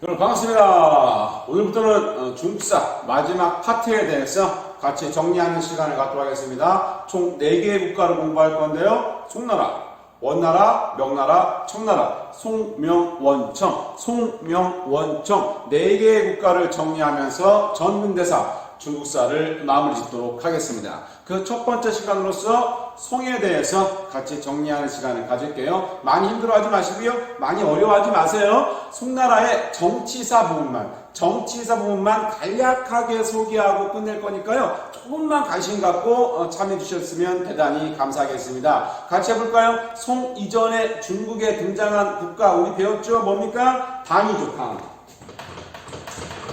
여러분 반갑습니다. 오늘부터는 어, 중국사 마지막 파트에 대해서 같이 정리하는 시간을 갖도록 하겠습니다. 총 4개의 국가를 공부할 건데요. 송나라, 원나라, 명나라, 청나라, 송명원청, 송명원청 4개의 국가를 정리하면서 전근대사 중국사를 마무리 짓도록 하겠습니다. 그 첫 번째 시간으로서 송에 대해서 같이 정리하는 시간을 가질게요. 많이 힘들어하지 마시고요. 많이 어려워하지 마세요. 송나라의 정치사 부분만, 정치사 부분만 간략하게 소개하고 끝낼 거니까요. 조금만 관심 갖고 어, 참여해 주셨으면 대단히 감사하겠습니다. 같이 해볼까요? 송 이전에 중국에 등장한 국가 우리 배웠죠? 뭡니까? 당이죠, 당.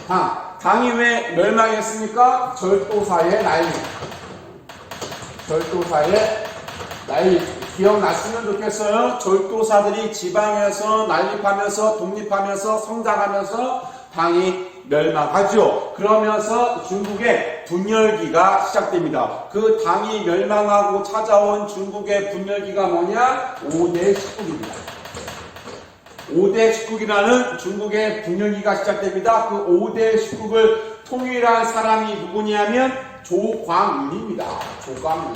당. 당이 왜 멸망했습니까? 절도사의 난리. 절도사의 난리. 기억났으면 좋겠어요. 절도사들이 지방에서 난립하면서 독립하면서 성장하면서 당이 멸망하죠. 그러면서 중국의 분열기가 시작됩니다. 그 당이 멸망하고 찾아온 중국의 분열기가 뭐냐? 5대 19입니다. 5대 19이라는 중국의 분열기가 시작됩니다. 그 5대 19를 통일한 사람이 누구냐면 조광은입니다. 조광은.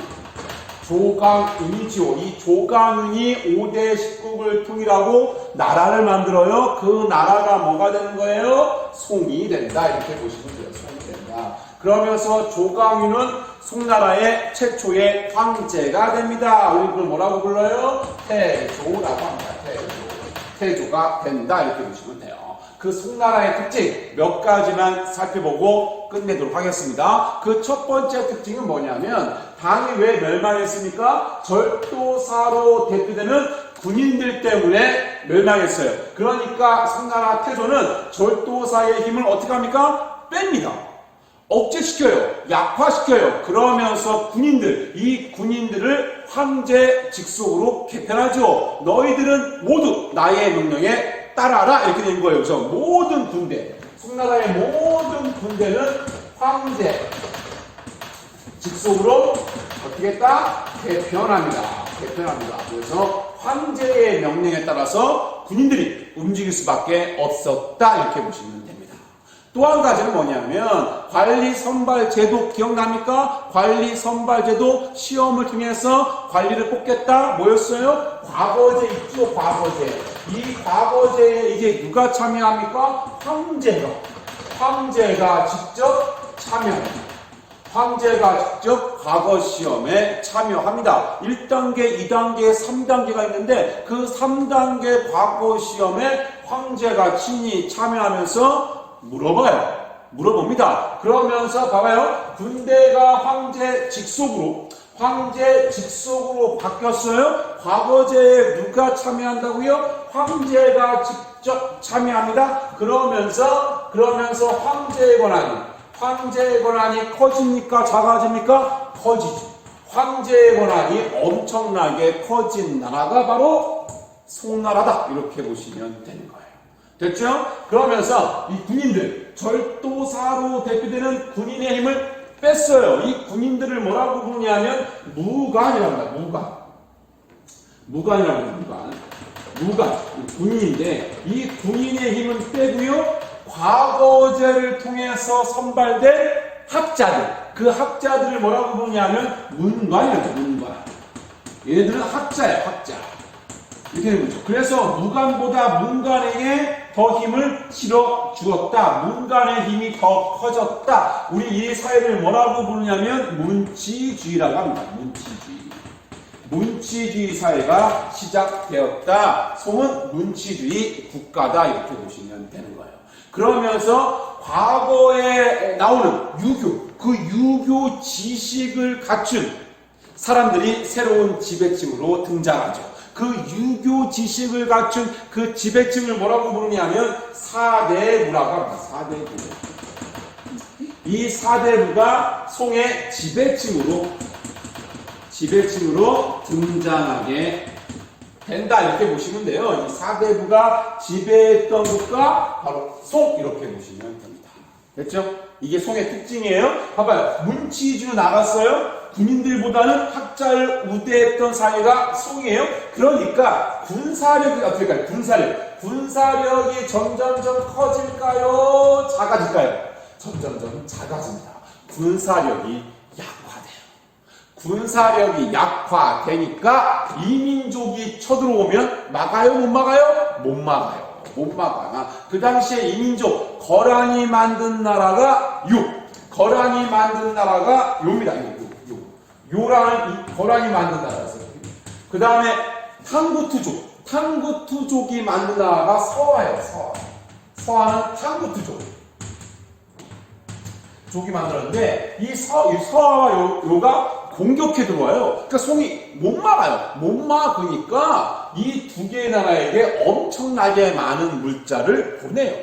조광은이죠. 이 조광은이 5대 19를 통일하고 나라를 만들어요. 그 나라가 뭐가 되는 거예요? 송이 된다. 이렇게 보시면 돼요. 송이 된다. 그러면서 조광윤은 송나라의 최초의 황제가 됩니다. 우리 그걸 뭐라고 불러요? 태조라고 합니다. 태조. 태조가 된다. 이렇게 보시면 돼요. 그 송나라의 특징 몇 가지만 살펴보고 끝내도록 하겠습니다. 그 첫 번째 특징은 뭐냐면 당이 왜 멸망했습니까? 절도사로 대표되는 군인들 때문에 멸망했어요. 그러니까 송나라 태조는 절도사의 힘을 어떻게 합니까? 뺍니다. 억제시켜요. 약화시켜요. 그러면서 군인들, 이 군인들을 황제 직속으로 개편하죠. 너희들은 모두 나의 명령에 따라라. 이렇게 된 거예요. 그래서 모든 군대, 송나라의 모든 군대는 황제 직속으로 어떻게 했다? 개편합니다. 개편합니다. 그래서 황제의 명령에 따라서 군인들이 움직일 수밖에 없었다. 이렇게 보시면 됩니다. 또 한 가지는 뭐냐면 관리 선발 제도 기억납니까? 관리 선발 제도 시험을 통해서 관리를 뽑겠다 뭐였어요? 과거제 있죠 과거제 이 과거제에 이제 누가 참여합니까? 황제가 황제가 직접 참여합니다. 황제가 직접 과거 시험에 참여합니다. 1단계, 2단계, 3단계가 있는데 그 3단계 과거 시험에 황제가 친히 참여하면서 물어봐요. 물어봅니다. 그러면서 봐봐요. 군대가 황제 직속으로 황제 직속으로 바뀌었어요. 과거제에 누가 참여한다고요? 황제가 직접 참여합니다. 그러면서 그러면서 황제의 권한이 황제의 권한이 커집니까? 작아집니까? 커지죠. 황제의 권한이 엄청나게 커진 나라가 바로 송나라다. 이렇게 보시면 되는 거예요. 됐죠? 그러면서 이 군인들, 절도사로 대표되는 군인의 힘을 뺐어요. 이 군인들을 뭐라고 부르냐면 무관이라고 합니다. 무관. 무관이라고 합니다. 무관. 무관. 군인인데 이 군인의 힘은 빼고요. 과거제를 통해서 선발된 학자들. 그 학자들을 뭐라고 부르냐면 문관이라고. 문관. 얘네들은 학자예요. 학자. 이렇게 되는 거죠. 그래서 무관보다 문관에게 더 힘을 실어 주었다. 문관의 힘이 더 커졌다. 우리 이 사회를 뭐라고 부르냐면 문치주의라고 합니다. 문치주의. 문치주의 사회가 시작되었다. 송은 문치주의 국가다. 이렇게 보시면 되는 거예요. 그러면서 과거에 나오는 유교, 그 유교 지식을 갖춘 사람들이 새로운 지배층으로 등장하죠. 그 유교 지식을 갖춘 그 지배층을 뭐라고 부르냐면 사대부라고 합니다. 사대부. 이 사대부가 송의 지배층으로 지배층으로 등장하게 된다 이렇게 보시면 돼요. 이 사대부가 지배했던 국가 바로 송 이렇게 보시면 됩니다. 됐죠? 이게 송의 특징이에요. 봐봐요. 문치주 나갔어요. 군인들보다는 학자를 우대했던 사회가 송이에요. 그러니까 군사력이 어떻게 될까요? 군사력. 군사력이 점점점 커질까요? 작아질까요? 점점점 작아집니다. 군사력이 약화돼요. 군사력이 약화되니까 이민족이 쳐들어오면 막아요? 못 막아요? 못 막아요. 못 막아. 그 당시에 이민족 거란이 만든 나라가 요. 거란이 만든 나라가 요입니다. 요, 요, 요. 요란 이 거란이 만든 나라였어요. 그 다음에 탕구투족. 탕구투족이 만든 나라가 서화예요. 서화. 서화는 탕구투족. 족이 만들었는데 이, 서, 이 서화와 요, 요가 공격해 들어와요. 그러니까 송이 못 막아요. 못 막으니까 이 두 개의 나라에게 엄청나게 많은 물자를 보내요.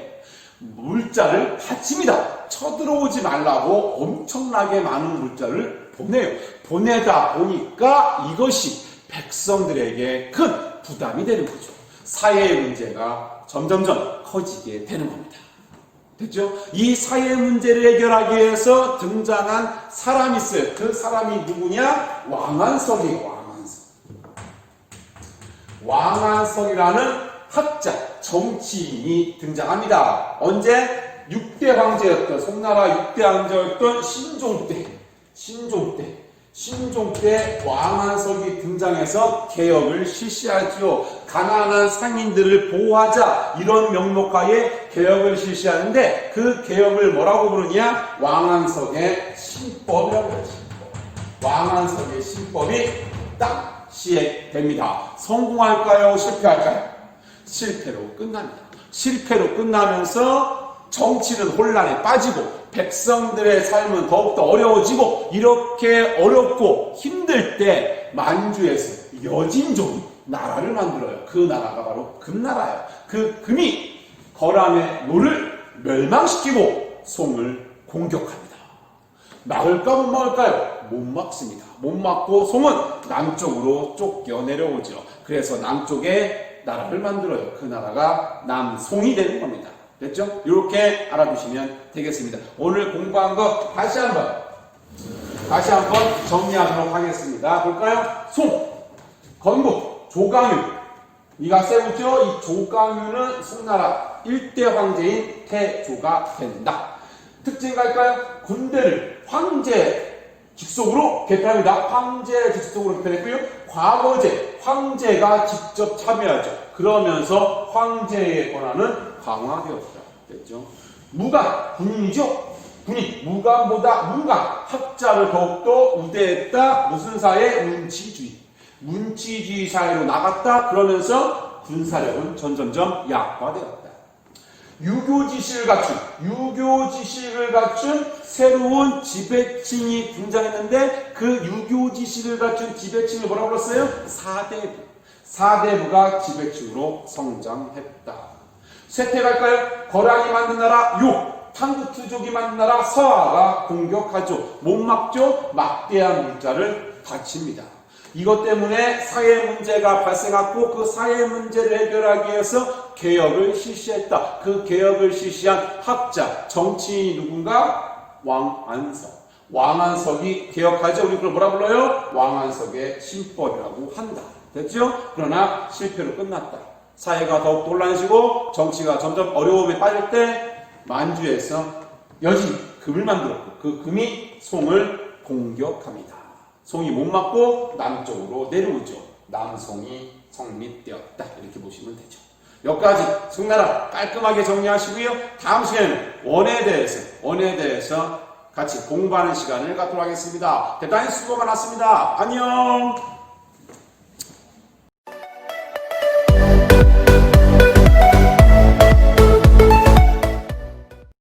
물자를 바칩니다. 쳐들어오지 말라고 엄청나게 많은 물자를 보내요. 보내다 보니까 이것이 백성들에게 큰 부담이 되는 거죠. 사회의 문제가 점점점 커지게 되는 겁니다. 됐죠? 이 사회 문제를 해결하기 위해서 등장한 사람이 있어요. 그 사람이 누구냐? 왕안석이에요. 왕안석. 왕안석이라는 학자, 정치인이 등장합니다. 언제? 6대 황제였던, 송나라 6대 황제였던 신종 때, 신종 때, 신종 때 왕안석이 등장해서 개혁을 실시하지요. 가난한 상인들을 보호하자 이런 명목하에 개혁을 실시하는데 그 개혁을 뭐라고 부르냐? 왕안석의 신법이라고 해요. 신법. 왕안석의 신법이 딱 시행됩니다. 성공할까요? 실패할까요? 실패로 끝납니다. 실패로 끝나면서 정치는 혼란에 빠지고 백성들의 삶은 더욱더 어려워지고 이렇게 어렵고 힘들 때 만주에서 여진족이 나라를 만들어요. 그 나라가 바로 금나라예요. 그 금이 거란의 노를 멸망시키고 송을 공격합니다. 막을까 못 막을까요? 못 막습니다. 못 막고 송은 남쪽으로 쫓겨 내려오죠. 그래서 남쪽에 나라를 만들어요. 그 나라가 남송이 되는 겁니다. 됐죠? 이렇게 알아두시면 되겠습니다. 오늘 공부한 거 다시 한번 다시 한번 정리하도록 하겠습니다. 볼까요? 송, 건국, 조강유. 이가 세우죠? 이 조강유는 송나라 1대 황제인 태조가 된다. 특징 갈까요? 군대를 황제 직속으로 개편합니다. 황제 직속으로 개편했고요. 과거제, 황제가 직접 참여하죠. 그러면서 황제의 권한은 강화되었다. 됐죠? 무관, 군인이죠? 군인, 무관보다 문관, 학자를 더욱더 우대했다. 무슨 사회? 문치주의. 문치주의 사회로 나갔다. 그러면서 군사력은 점점점 약화되었다. 유교 지식을 갖춘 유교 지식을 갖춘 새로운 지배층이 등장했는데 그 유교 지식을 갖춘 지배층을 뭐라고 불렀어요? 사대부. 사대부가 지배층으로 성장했다. 쇠퇴갈까요? 거란이 만든 나라 요. 탕구투족이 만든 나라 서아가 공격하죠. 못 막죠? 막대한 물자를 바칩니다. 이것 때문에 사회 문제가 발생했고 그 사회 문제를 해결하기 위해서 개혁을 실시했다. 그 개혁을 실시한 학자, 정치인이 누군가? 왕안석. 왕안석이 개혁하죠. 우리 그걸 뭐라 불러요? 왕안석의 신법이라고 한다. 됐죠? 그러나 실패로 끝났다. 사회가 더욱 혼란해지고 정치가 점점 어려움에 빠질 때 만주에서 여진 금을 만들었고 그 금이 송을 공격합니다. 송이 못 맞고 남쪽으로 내려오죠. 남송이 성립되었다. 이렇게 보시면 되죠. 여기까지 송나라 깔끔하게 정리하시고요. 다음 시간에는 원에 대해서, 원에 대해서 같이 공부하는 시간을 갖도록 하겠습니다. 대단히 수고 많았습니다. 안녕!